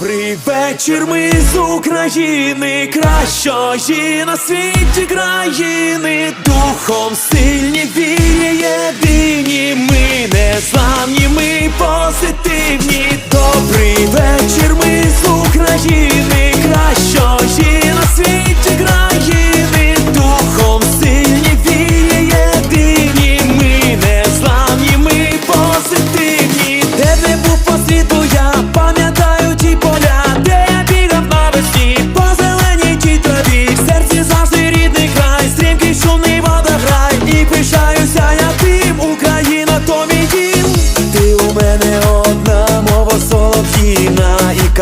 Добрий вечір, ми з України, кращої на світі країни, духом сильні вірі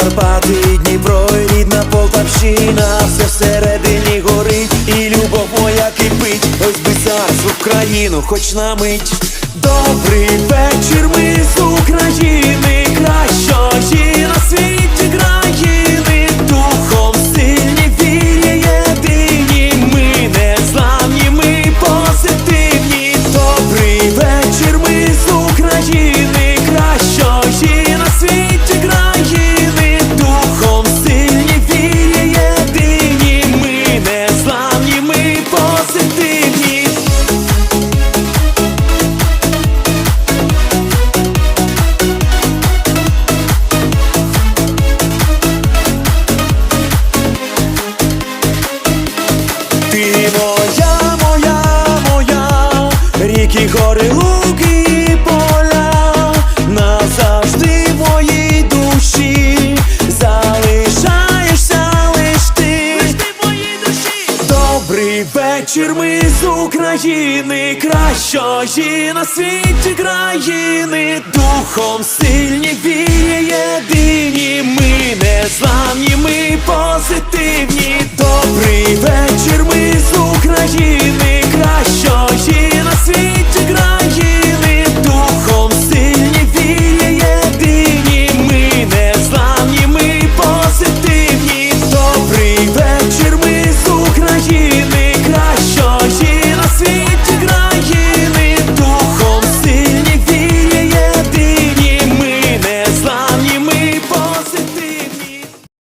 Карпати, Дніпро, і рідна Полтавщина, все всередині горить, і любов моя кипить, ось би зараз в Україну, хоч на мить. Добрий вечір, Дикі гори, луки поля назавжди в моїй душі. Залишаєшся лиш ти, моїй душі. Добрий вечір, ми з України, кращої на світі країни, духом сильні віє єдині, ми не зламні, ми позитивні.